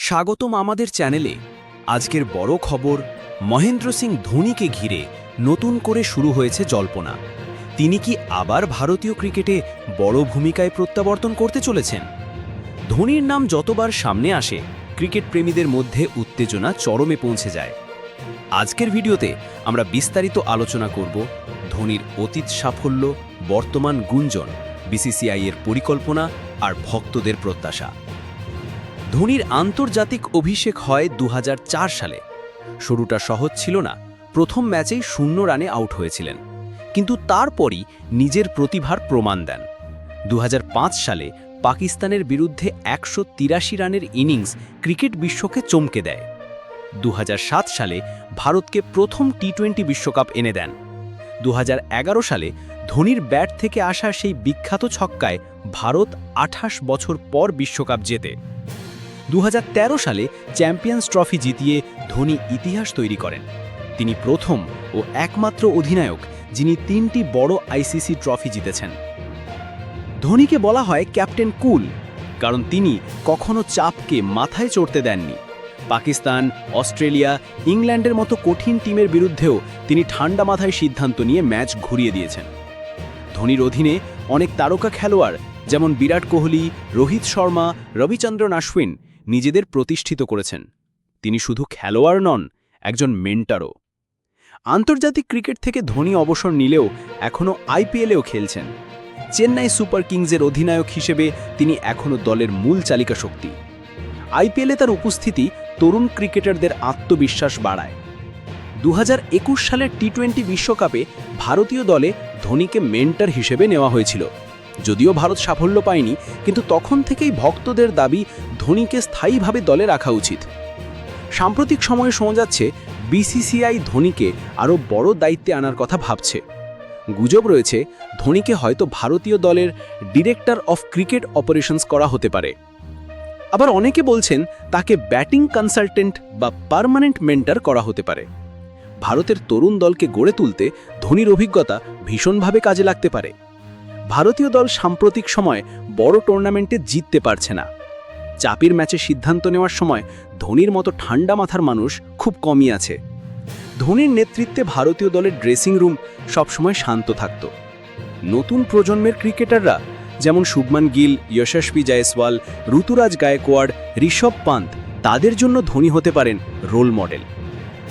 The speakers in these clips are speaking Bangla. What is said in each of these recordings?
স্বাগতম আমাদের চ্যানেলে। আজকের বড় খবর, মহেন্দ্র সিং ধোনিকে ঘিরে নতুন করে শুরু হয়েছে জল্পনা। তিনি কি আবার ভারতীয় ক্রিকেটে বড় ভূমিকায় প্রত্যাবর্তন করতে চলেছেন? ধোনির নাম যতবার সামনে আসে, ক্রিকেট প্রেমীদের মধ্যে উত্তেজনা চরমে পৌঁছে যায়। আজকের ভিডিওতে আমরা বিস্তারিত আলোচনা করব ধোনির অতীত সাফল্য, বর্তমান গুঞ্জন, বিসিসিআই এর পরিকল্পনা আর ভক্তদের প্রত্যাশা। ধোনির আন্তর্জাতিক অভিষেক হয় দু হাজার চার সালে। শুরুটা সহজ ছিল না। প্রথম ম্যাচেই শূন্য রানে আউট হয়েছিলেন। কিন্তু তারপরই নিজের প্রতিভার প্রমাণ দেন। দু হাজার পাঁচ সালে পাকিস্তানের বিরুদ্ধে একশো তিরাশি রানের ইনিংস ক্রিকেট বিশ্বকে চমকে দেয়। দু হাজার সাত সালে ভারতকে প্রথম টি টোয়েন্টি বিশ্বকাপ এনে দেন। দু হাজার এগারো সালে ধোনির ব্যাট থেকে আসা সেই বিখ্যাত ছক্কায় ভারত আঠাশ বছর পর বিশ্বকাপ জেতে। দু হাজার তেরো সালে চ্যাম্পিয়ন্স ট্রফি জিতিয়ে ধোনি ইতিহাস তৈরি করেন। তিনি প্রথম ও একমাত্র অধিনায়ক যিনি তিনটি বড় আইসিসি ট্রফি জিতেছেন। ধোনিকে বলা হয় ক্যাপ্টেন কুল, কারণ তিনি কখনো চাপকে মাথায় চড়তে দেননি। পাকিস্তান, অস্ট্রেলিয়া, ইংল্যান্ডের মতো কঠিন টিমের বিরুদ্ধেও তিনি ঠান্ডা মাথায় সিদ্ধান্ত নিয়ে ম্যাচ ঘুরিয়ে দিয়েছেন। ধোনির অধীনে অনেক তারকা খেলোয়াড়, যেমন বিরাট কোহলি, রোহিত শর্মা, রবিচন্দ্রন আশ্বিন নিজেদের প্রতিষ্ঠিত করেছেন। তিনি শুধু খেলোয়াড় নন, একজন মেন্টারও। আন্তর্জাতিক ক্রিকেট থেকে ধোনি অবসর নিলেও এখনও আইপিএলেও খেলছেন। চেন্নাই সুপার কিংসের অধিনায়ক হিসেবে তিনি এখনও দলের মূল চালিকা শক্তি। আইপিএলে তার উপস্থিতি তরুণ ক্রিকেটারদের আত্মবিশ্বাস বাড়ায়। দু হাজার একুশ সালের টি টোয়েন্টি বিশ্বকাপে ভারতীয় দলে ধোনিকে মেন্টার হিসেবে নেওয়া হয়েছিল। যদিও ভারত সাফল্য পায়নি, কিন্তু তখন থেকেই ভক্তদের দাবি ধোনিকে স্থায়ীভাবে দলে রাখা উচিত। সাম্প্রতিক সময়ে শোনা যাচ্ছে, বিসিসিআই ধোনিকে আরও বড় দায়িত্বে আনার কথা ভাবছে। গুজব রয়েছে, ধোনিকে হয়তো ভারতীয় দলের ডিরেক্টর অফ ক্রিকেট অপারেশনস করা হতে পারে। আবার অনেকে বলছেন, তাকে ব্যাটিং কনসালটেন্ট বা পার্মানেন্ট মেন্টার করা হতে পারে। ভারতের তরুণ দলকে গড়ে তুলতে ধোনির অভিজ্ঞতা ভীষণভাবে কাজে লাগতে পারে। ভারতীয় দল সাম্প্রতিক সময় বড় টুর্নামেন্টে জিততে পারছে না। চাপির ম্যাচে সিদ্ধান্ত নেওয়ার সময় ধোনির মতো ঠান্ডা মাথার মানুষ খুব কমই আছে। ধোনির নেতৃত্বে ভারতীয় দলের ড্রেসিং রুম সবসময় শান্ত থাকত। নতুন প্রজন্মের ক্রিকেটাররা যেমন শুভমান গিল, যশস্বী জয়সওয়াল, ঋতুরাজ গায়কোয়াড়, ঋষভ পান্ত, তাদের জন্য ধোনি হতে পারেন রোল মডেল।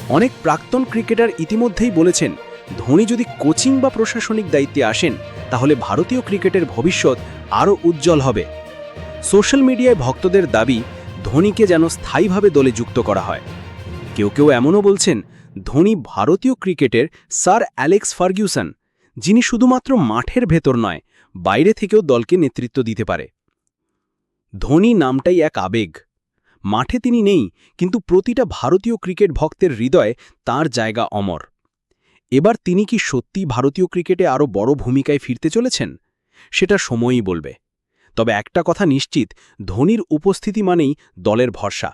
অনেক প্রাক্তন ক্রিকেটার ইতিমধ্যেই বলেছেন, ধোনি যদি কোচিং বা প্রশাসনিক দায়িত্বে আসেন তাহলে ভারতীয় ক্রিকেটের ভবিষ্যৎ আরও উজ্জ্বল হবে। সোশ্যাল মিডিয়ায় ভক্তদের দাবি, ধোনিকে যেন স্থায়ীভাবে দলে যুক্ত করা হয়। কেউ কেউ এমনও বলছেন, ধোনি ভারতীয় ক্রিকেটের স্যার অ্যালেক্স ফার্গিউসন যিনি শুধুমাত্র মাঠের ভেতর নয়, বাইরে থেকেও দলকে নেতৃত্ব দিতে পারে। ধোনি নামটাই এক আবেগ। মাঠে তিনি নেই, কিন্তু প্রতিটা ভারতীয় ক্রিকেট ভক্তের হৃদয়ে তার জায়গা অমর। এবার তিনি কি সত্যি ভারতীয় ক্রিকেটে আরও বড় ভূমিকায় ফিরতে চলেছেন? সেটা সময়ই বলবে। তবে একটা কথা নিশ্চিত, ধোনির উপস্থিতি মানেই দলের ভরসা।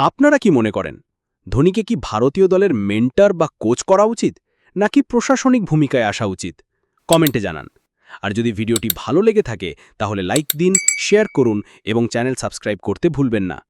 আপনারা কি মনে করেন, ধোনিকে কি ভারতীয় দলের মেন্টার বা কোচ করা উচিত, নাকি প্রশাসনিক ভূমিকায় আসা উচিত? কমেন্টে জানান। আর যদি ভিডিওটি ভালো লেগে থাকে, তাহলে লাইক দিন, শেয়ার করুন এবং চ্যানেল সাবস্ক্রাইব করতে ভুলবেন না।